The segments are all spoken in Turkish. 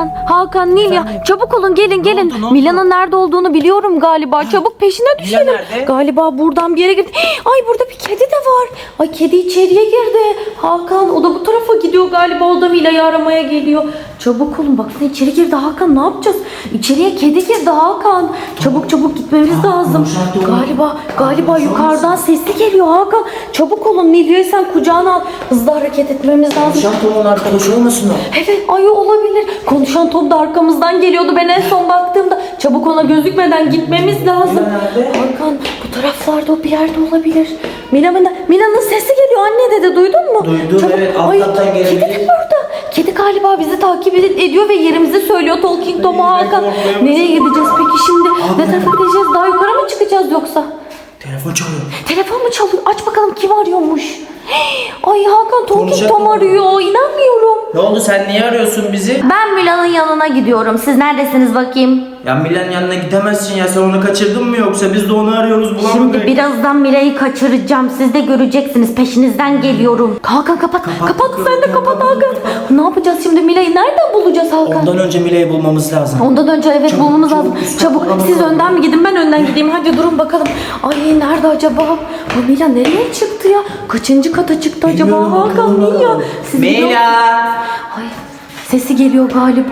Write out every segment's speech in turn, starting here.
Hakan, Hakan, Nilya çabuk olun gelin gelin. oldu, ne oldu? Mila'nın nerede olduğunu biliyorum galiba. Çabuk peşine düşelim. nerede? Galiba buradan bir yere girdi. Ay burada bir kedi de var. Ay kedi içeriye girdi. Hakan o da bu tarafa gidiyor galiba. O da Mila'yı aramaya geliyor. Çabuk olun baksana içeri girdi Hakan ne yapacağız? İçeriye kedi girdi Hakan. Çabuk çabuk gitmemiz lazım. Galiba galiba yukarıdan sesli geliyor Hakan. Çabuk olun Nilya'yı sen kucağına al. Hızlı hareket etmemiz lazım. Şah Tom'un arkadaşı olmasın o? Evet ay olabilir. Konuşan Tom da arkamızdan geliyordu. Ben en son baktığımda çabuk ona gözükmeden gitmemiz lazım. Nerede? Hakan bu taraflarda o bir yerde olabilir. Mila Mila Mila'nın sesi geliyor anne dedi duydun mu? Duydum, evet, alt kattan Kedi gelebilir. de burada. Kedi galiba bizi takip ed- ediyor ve yerimizi söylüyor Talking Tom'a Hakan. Nereye gideceğiz peki şimdi? Ne tarafa gideceğiz? Daha yukarı mı çıkacağız yoksa? Telefon çalıyor. Telefon mu çalıyor? Aç bakalım kim arıyormuş? Ay Hakan Konuşacak Tom mı? arıyor. İnanmıyorum. Ne oldu sen niye arıyorsun bizi? Ben Mila'nın yanına gidiyorum. Siz neredesiniz bakayım? Ya Milan yanına gidemezsin ya sen onu kaçırdın mı yoksa biz de onu arıyoruz bulamadık. Şimdi birazdan Mila'yı kaçıracağım. Siz de göreceksiniz. Peşinizden geliyorum. Hakan kapat. Kapat, Kapat, sen de kapat Hakan. Ne yapacağız şimdi Mila'yı? Nereden bulacağız Hakan? Ondan önce Mila'yı bulmamız lazım. Ondan önce evet Çabuk, bulmamız çabuk, lazım. üst Çabuk katlara siz önden mi gidin ben önden gideyim. Hadi durun bakalım. Ay nerede acaba? Bu Mila nereye çıktı ya? Kaçıncı kata çıktı acaba? Bilmiyorum, Hakan bakalım, Mila. bakalım. Siz biliyor musunuz? Ay sesi geliyor galiba.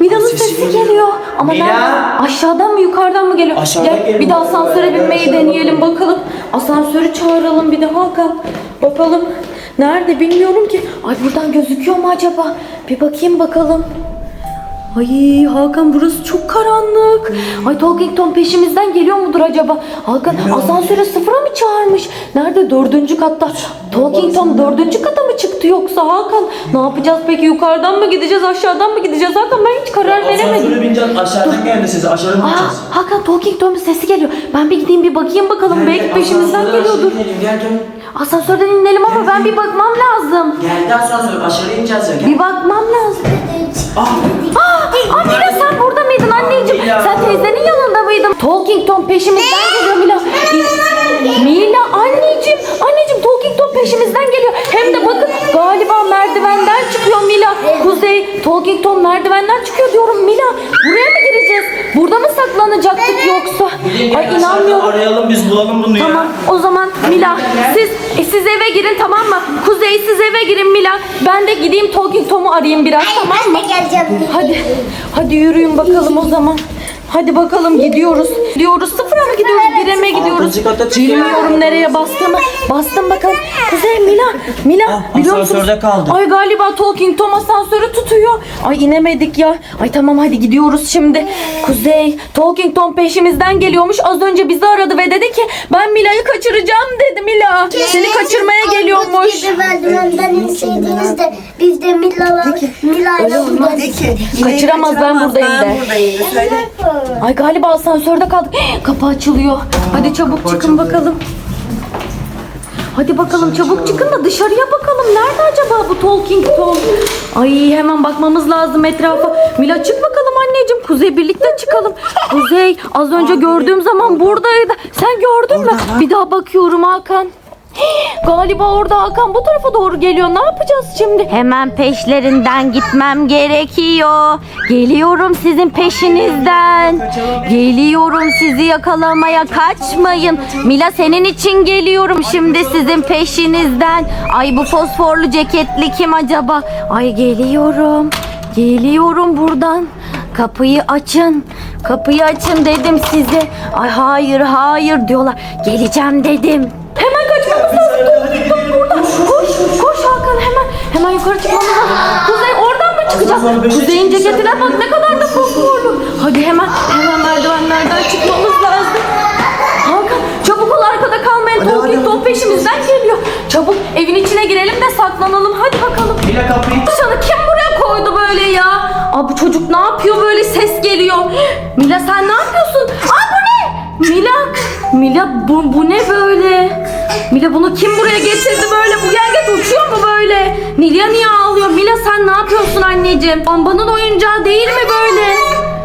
Mila'nın Sesi sesi, geliyor. geliyor. Ama Mila! nereden? Aşağıdan mı yukarıdan mı geliyor? Aşağıdan Gel geliyor. bir de asansöre binmeyi Aşağıdan deneyelim bakalım. Asansörü çağıralım bir de Hakan. Bakalım. Nerede bilmiyorum ki. Ay buradan gözüküyor mu acaba? Bir bakayım bakalım. Ay Hakan burası çok karanlık. Ay Talking Tom peşimizden geliyor mudur acaba? Hakan asansöre sıfıra mı çağırmış? Nerede? Dördüncü katta. Talking Tom dördüncü kata mı çıktı yoksa Hakan? Ne yapacağız peki? Yukarıdan mı gideceğiz? Aşağıdan mı gideceğiz? Hakan ben hiç karar veremedim. Asansöre bineceğiz aşağıdan geldi size aşağıdan Aa, gideceğiz. Hakan Talking Tom'un sesi geliyor. Ben bir gideyim bir bakayım bakalım. Belki peşimizden geliyordur. Gel gel. Asansörden inelim ama ben bir bakmam lazım. Geldi asansör aşağı ineceğiz ya gel. Bir bakmam lazım. Ah, Aa, Mila sen burada mıydın anneciğim? Mila. Sen teyzenin yanında mıydın? Talking Tom peşimizden geliyor Mila. Mila anneciğim, anneciğim Talking Tom peşimizden geliyor. Hem de bakın galiba merdivenden çıkıyor Mila. Kuzey, Talking Tom merdivenden çıkıyor diyorum Mila. Buraya mı gireceğiz? Burada mı saklanacaktık yoksa? Gelin, Ay inanmıyorum. Arayalım biz bulalım bunu Tamam ya. o zaman Mila siz e, siz eve girin tamam mı? Kuzey siz eve girin Mila. Ben de gideyim Talking Tom'u arayayım biraz tamam mı? Geleceğim. Hadi hadi yürüyün bakalım o zaman. Hadi bakalım gidiyoruz. Gidiyoruz sıfıra mı gidiyoruz? Bire mi gidiyoruz? Çıkıyor. Bilmiyorum nereye bastığımı. Bastım bakalım. Kuzey Mila. Mila Ah, biliyor asansörde kaldı. Ay galiba Talking Tom asansörü tutuyor. Ay inemedik ya. Ay tamam hadi gidiyoruz şimdi. Kuzey Talking Tom peşimizden geliyormuş. Az önce bizi aradı ve dedi ki ben Mila'yı kaçıracağım dedi Mila. Seni kaçırmaya geliyormuş. Merdivenden inseydiniz de biz de Mila'la Mila'yla. Kaçıramaz, ben buradayım de. Ay galiba asansörde kaldık. Kapı açılıyor. Hadi çabuk çıkın bakalım. Hadi bakalım çabuk çıkın da dışarıya bakalım. Nerede acaba bu Talking Tom? Ay hemen bakmamız lazım etrafa. Mila çık bakalım anneciğim. Kuzey birlikte çıkalım. Kuzey az önce gördüğüm zaman buradaydı. Sen gördün mü? Bir daha bakıyorum Hakan. Hii, Galiba orada Hakan bu tarafa doğru geliyor. Ne yapacağız şimdi? Hemen peşlerinden gitmem gerekiyor. Geliyorum sizin peşinizden. Geliyorum sizi yakalamaya. Kaçmayın. Mila senin için geliyorum şimdi sizin peşinizden. Ay bu fosforlu ceketli kim acaba? Ay geliyorum. Geliyorum buradan. Kapıyı açın. Kapıyı açın dedim size. Ay hayır hayır diyorlar. Geleceğim dedim. Hemen kaçmamız çıkmamız. Kuzey oradan mı çıkacağız? Beşe Kuzey'in ceketine bak ne kadar da fosforlu. Hadi hemen hemen merdivenlerden çıkmamız lazım. Hakan çabuk ol arkada kalmayın. Talking Tom peşimizden geliyor. Çabuk evin içine girelim de saklanalım. Hadi bakalım. Mila kapıyı Sana kim buraya koydu böyle ya? Aa bu çocuk ne yapıyor böyle ses geliyor. Mila sen ne yapıyorsun? Aa bu ne? Mila, Mila bu, bu ne böyle? Mila bunu kim buraya getirdi böyle? Bu yengeç uçuyor mu böyle? Nilya niye ağlıyor? Mila sen ne yapıyorsun anneciğim? Bambanın oyuncağı değil mi böyle?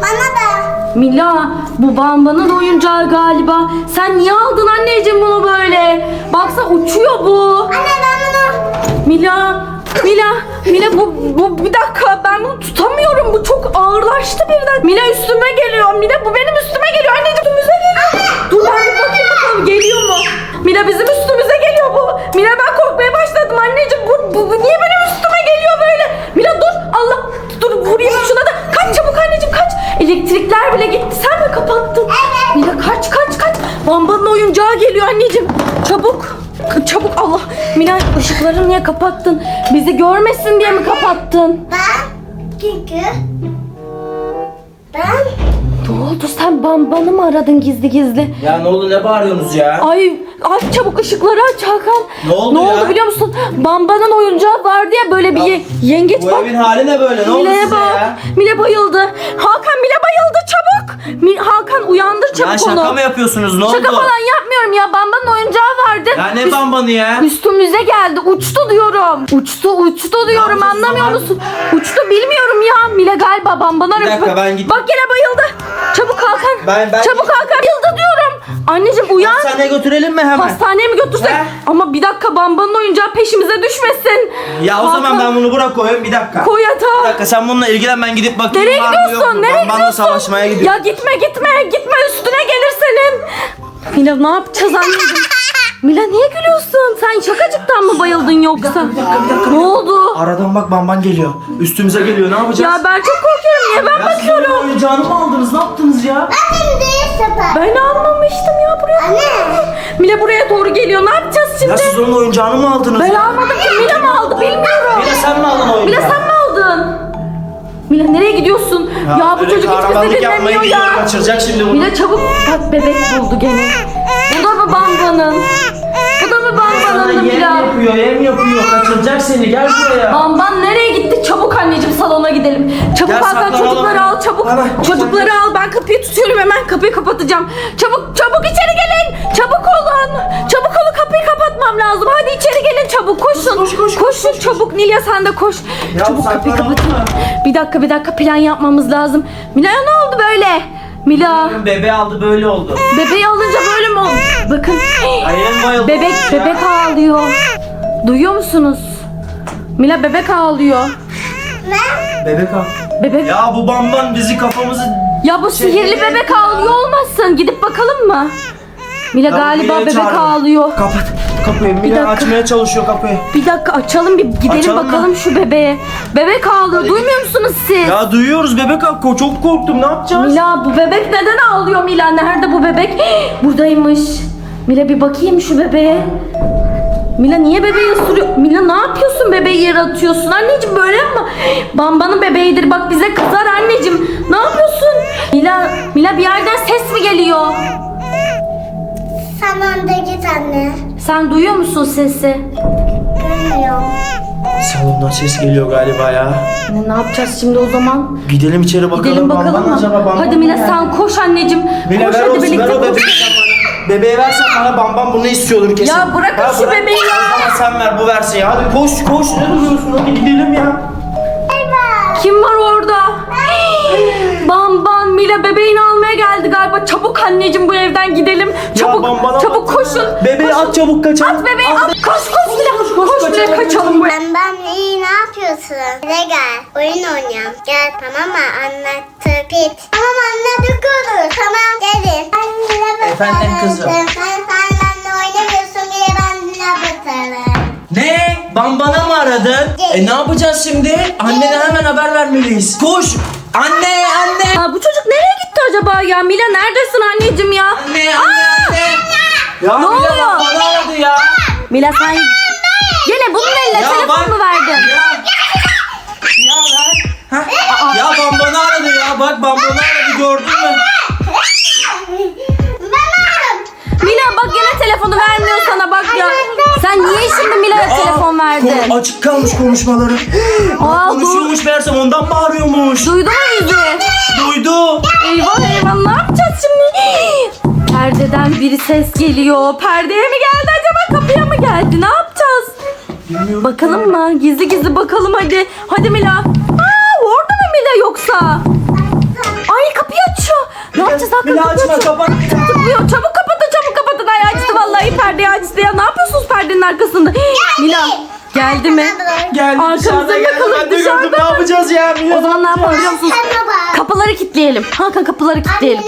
Bana da. Mila bu bambanın oyuncağı galiba. Sen niye aldın anneciğim bunu böyle? Baksa uçuyor bu. Anne ben bunu. Mila, Mila Mila bu, bu bir dakika ben bunu tutamıyorum. Bu çok ağırlaştı birden. Mila üstüme geliyor. Mila bu benim Geliyor anneciğim. Çabuk. Çabuk Allah. Mila ışıkları niye kapattın? Bizi görmesin diye mi kapattın? Ben çünkü ben Ne oldu sen bambanı mı aradın gizli gizli? Ya ne oldu ne bağırıyorsunuz ya? Ay aç çabuk ışıkları aç Hakan. Ne oldu Ne ya? oldu biliyor musun? Bambanın oyuncağı vardı ya böyle bir Ya, ye- yengeç Bu bak. evin hali ne böyle? Ne oldu Mile'ye size bak. ya? Mile bayıldı. Hakan Mile bayıldı çabuk. Mi- Hakan uyandır çabuk Ya şaka onu. mı yapıyorsunuz? Ne Şaka oldu? falan yapmıyorum ya. Bambanın oyuncağı vardı. Ya ne Üst- bambanı ya? Üstümüze geldi. Uçtu diyorum. Uçtu uçtu diyorum. o Anlamıyor zaman? musun? Uçtu bilmiyorum ya. Mile galiba bambana Bir dakika, ben git- Bak yine bayıldı. Çabuk Hakan. Ben- ben- Çabuk Hakan. Bayıldı diyorum. Anneciğim uyan. Hastaneye götürelim mi hemen? Hastaneye mi götürsek? He? Ama bir dakika bambanın oyuncağı peşimize düşmesin. Ya o zaman ben bunu bırak koyayım bir dakika. Koy Bir yatağa. dakika sen bununla ilgilen ben gidip bakayım Nereye var mı yok gidiyorsun? mu? Nereye Bambanla gidiyorsun? savaşmaya gidiyorum. Ya gitme gitme gitme üstüne gelir senin. Mila ne yapacağız anneciğim? Mila niye gülüyorsun? Sen şakacıktan mı bayıldın yoksa? Ne oldu? Aradan bak bamban geliyor. Üstümüze geliyor ne yapacağız? Ya ben çok korkuyorum. Niye ben Ya siz bakıyorum? oyuncağını mı aldınız? Ne yaptınız ya? annem değil sefer. Ben almamıştım ya buraya. Anne. Mila buraya doğru geliyor. Ne yapacağız Ya şimdi? siz onun oyuncağını mı aldınız? Ben almadım ki. Mila mı aldı bilmiyorum. Mila sen mi aldın oyuncağı? Mila sen mi? Mila nereye gidiyorsun? Ya, bu böyle çocuk hiç bizi kahramanlık dinlemiyor ya. Kaçıracak şimdi bunu. Mila çabuk bak bebek buldu gene. Bu da mı bambanın? Bu da mı Sana bambanın yem Mila? yapıyor, yem yapıyor. Kaçıracak seni. Gel buraya. Bamban nereye gitti? Çabuk anneciğim salona gidelim. Çabuk Hakan saklanalım. çocukları al çabuk. Hemen. Çocukları al ben kapıyı tutuyorum hemen kapıyı kapatacağım. Çabuk çabuk içeri koşun. Koş, koş, koş, Koşun çabuk Nilya sen de koş. Ya çabuk kapıyı mı? Bir dakika bir dakika plan yapmamız lazım. Mila'ya ne oldu böyle? Mila Bebe aldı böyle oldu. bebeği alınca böyle mi oldu? Bakın. Ayağım. Bebek bebek ağlıyor. Duyuyor musunuz? Mila bebek ağlıyor. Bebek al. Bebek Ya bu bamban bizi kafamızı... Ya bu sihirli bebek ağlıyor olmasın? Gidip bakalım mı? Mila Ya galiba Mila'yı bebek çağırın. ağlıyor. Kapat. Kapıyı. Mila dakika. açmaya çalışıyor kapıyı. Bir dakika açalım bir gidelim Açalım mı? bakalım şu bebeğe. Bebek ağlıyor. Duymuyor musunuz siz? Ya duyuyoruz bebek al. Ko- Çok korktum. Ne yapacağız? Mila bu bebek neden ağlıyor Mila? Nerede bu bebek? Buradaymış. Mila bir bakayım şu bebeğe. Mila niye bebeği ısırıyor? Mila ne yapıyorsun bebeği yere atıyorsun? Anneciğim böyle yapma. Bambanın bebeğidir bak bize kızar anneciğim. Ne yapıyorsun? Mila, Mila bir yerden ses mi geliyor? Sen önde git anne. Sen duyuyor musun sesi? Görmüyorum. Salondan ses geliyor galiba ya. Ne, ne yapacağız şimdi o zaman? Gidelim içeri bakalım. Gidelim bakalım Bamban mı? acaba bamban Hadi mı Mila yani? sen koş anneciğim. Mila koş ver hadi olsun, birlikte ver o koş. bebeği sen bana. Bebeği versen bana bamban bunu istiyordur kesin. Ya bırakın şu bebeği ya. O zaman sen ver bu versin ya. Hadi koş koş. Ne duruyorsun? Hadi gidelim ya. Kim var orada? Bam bam Mila bebeğini almaya geldi galiba. Çabuk anneciğim bu evden gidelim. Çabuk bambana çabuk bak. koşun. Bebeği Koşun. at çabuk kaçalım. At bebeği at. Koş koş Mila. Koş, koş, Mila kaçalım, kaçalım bu Ben ben iyi ne yapıyorsun? Hadi gel. Oyun oynayalım. Gel tamam mı? Anlattık. Bit. Tamam anladık olur. Tamam gelin. Anne Efendim kızım. Sen sen benimle oynamıyorsun bile benimle batarım. Ne? Bambana mı aradın? E ne yapacağız şimdi? Annene hemen haber vermeliyiz. Koş. Anne anne. Aa, bu çocuk nereye gitti acaba ya? Mila neredesin anneciğim ya? Anne anne anne. Ya Ne Mila oluyor? bambana aradı ya. Mila sen Gene bunun eline Ya telefon bak- mu verdin? Ya. Ya ver. Hah. Ya bambana aradı ya. Bak bambana aradı gördün mü? Mila bak gene telefonu vermiyor sana bak ya. Sen niye şimdi Mila'ya telefon Aa, verdin? konu- açık kalmış konuşmaları. Aa, Konuşuyormuş meğersem ondan bağırıyormuş. Duydu mu bizi? Duydu. Eyvah eyvah ne yapacağız şimdi? Perdeden bir ses geliyor. Perdeye mi geldi acaba kapıya mı geldi? Ne yapacağız? Bilmiyorum. Bakalım mı? Gizli gizli bakalım hadi. Hadi Mila. Aa, orada mı Mila yoksa? Ay kapıyı açıyor. Ne yapacağız Hakan? Mila Kapıyı açma, açıyor. kapat. Tık tıklıyor. Çabuk kapatın çabuk kapatın. Ay açtı vallahi perdeyi açtı ya. Ne yapıyorsunuz perdenin arkasında? Mila. Geldi mi? Geldi Arkamızda dışarıda geldi. Ben de gördüm. dışarıda. Ne yapacağız ya? Mila, O zaman ne yapalım biliyor musunuz? Kapıları kilitleyelim. Hakan kapıları kilitleyelim.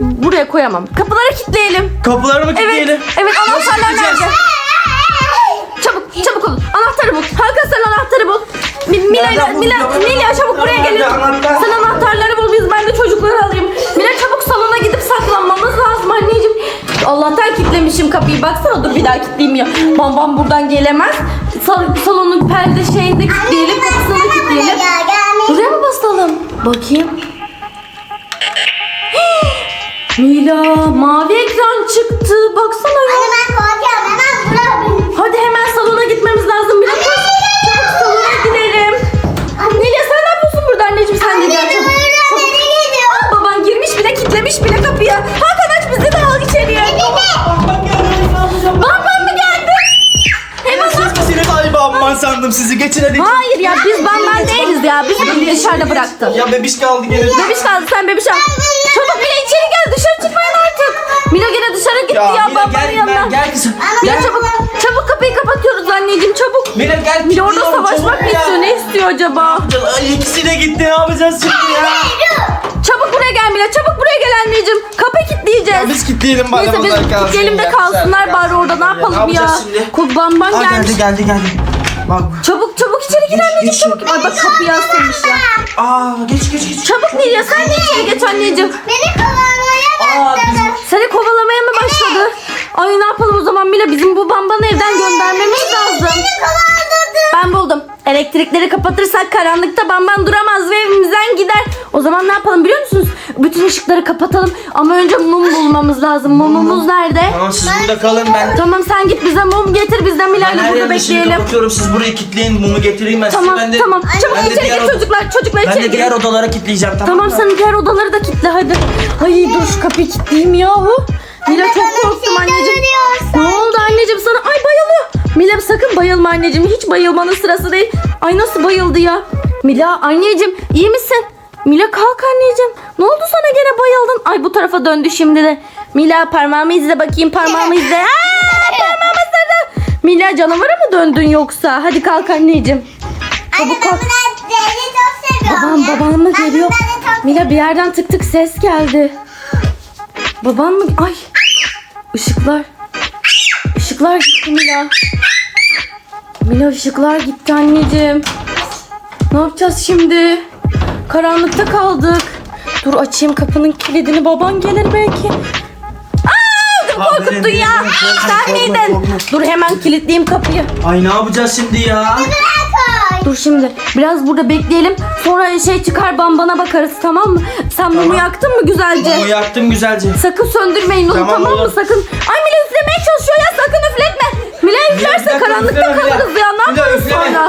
Buraya koyamam. Kapıları kilitleyelim. Kapıları mı Evet. kilitleyelim? Evet anahtarlar kilitleyeceğiz? nerede? Çabuk çabuk olun. Anahtarı bul. Hakan sen anahtarı bul. Mi- Mila, Nereden Mila, bulacağım? Mila çabuk buraya Nerede gelin. anahtar? Sen anahtarları bul biz ben de çocukları alayım. Mila çabuk salona gidip saklanmamız lazım anneciğim. Allah'tan kilitlemişim kapıyı. Baksana dur bir daha kilitleyeyim ya. Bam bam buradan gelemez. Sal- salonun perde şeyini de kilitleyelim. Kapısını kilitleyelim. Buraya mı basalım? Bakayım. Mila mavi ekran çıktı. Baksana sandım sizi. Geçin hadi. Hayır ya biz bamban değiliz ya. Biz bunu dışarıda bıraktık. Ya bebiş kaldı gene. Bebiş kaldı sen bebiş al. Çabuk Mila içeri gel dışarı çıkmayın artık. Mila gene dışarı gitti ya, Ya Mila babanın gel, yanına. gel, gel kızım. Ya çabuk çabuk kapıyı kapatıyoruz anneciğim çabuk. Mila gel. Mila orada savaşmak mı ya. istiyor? Ne istiyor acaba? Ay ikisi de gitti. Ne yapacağız şimdi ya? Çabuk buraya gel Mila. Çabuk buraya gel anneciğim. Kapı kilitleyeceğiz. Biz kilitleyelim bari Neyse biz kalsın. kilitleyelim de ya. kalsınlar bari orada. Ne yapalım ya? yapacağız şimdi? Kulbamban Aa, gelmiş. geldi geldi geldi. Bak. Çabuk çabuk içeri gir anneciğim geç. çabuk. Ay bak kapıyı asılmış ya. Aa geç geç geç. Çabuk Nilya sen de içeri geç anneciğim. Beni kovalamaya Aa başladı. bizim Seni kovalamaya mı başladı? Ay ne yapalım o zaman Mila bizim bu bambanı evden göndermemiz lazım. Beni kovaladı. Ben buldum. Elektrikleri kapatırsak karanlıkta bamban duramaz ve evimizden gider. O zaman ne yapalım biliyor musunuz? Bütün ışıkları kapatalım ama önce mum bulmamız lazım. Mumumuz nerede? Tamam siz burada kalın ben. Tamam sen git bize mum getir biz de Mila Ben ile her burada yerden şimdi bekleyelim. kapatıyorum. Siz burayı kilitleyin. Mumu getireyim ben Tamam size. Ben de, tamam. Çabuk ben de içeri diğer gir oda- çocuklar. Çocuklar Ben içeri de gir. diğer odalara kilitleyeceğim tamam Tamam mı? sen diğer odaları da kilitle hadi. Ay dur şu kapıyı kilitleyeyim yahu. Mila çok korktum anneciğim. Ne oldu anneciğim sana? Ay bayılıyor. Mila sakın bayılma anneciğim. Hiç bayılmanın sırası değil. Ay nasıl bayıldı ya? Mila anneciğim iyi misin? Mila kalk anneciğim. Ne oldu sana gene bayıldın? Ay bu tarafa döndü şimdi de. Mila parmağımı izle bakayım parmağımı izle. Aa, parmağımı izle. Mila canavara mı döndün yoksa? Hadi kalk anneciğim. Anne Çabuk ben kalk. deli çok seviyorum Babam ya. babam mı Ben geliyor? bunları çok Mila bir yerden tık tık ses geldi. Babam mı? Ay. Işıklar. Işıklar gitti Mila. Mila ışıklar gitti anneciğim. Ne yapacağız şimdi? Karanlıkta kaldık. Dur açayım kapının kilidini baban gelir belki. Aa, dur korkuttun ya. Sen miydin? Dur hemen kilitleyeyim kapıyı. Ay ne yapacağız şimdi ya? Dur şimdi biraz burada bekleyelim. Sonra şey çıkar bambana bakarız tamam mı? Sen mumu Tamam. yaktın mı güzelce? Mumu yaktım güzelce. Sakın söndürmeyin onu tamam, Tamam mı sakın? Ay Mila üflemeye çalışıyor ya sakın üfletme. Mila bir üflerse dakika, karanlıkta üfleme Mila. kalırız ya ne Mila, yaparız üfleme. sonra?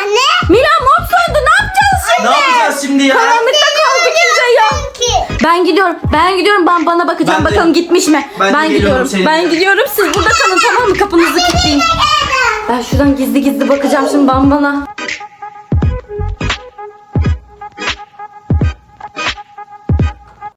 Anne. Mila mum söndü ne yapacağız şimdi? Ne yapacağız şimdi ya? Karanlıkta kaldık iyice ya. Ki. Ben gidiyorum. Ben gidiyorum. Ben bana bakacağım Ben de- bakalım gitmiş mi? Ben Ben, gidiyorum. seninle. Ben gidiyorum. Siz burada kalın tamam mı? Kapınızı kilitleyin. Ben şuradan gizli gizli bakacağım şimdi bana.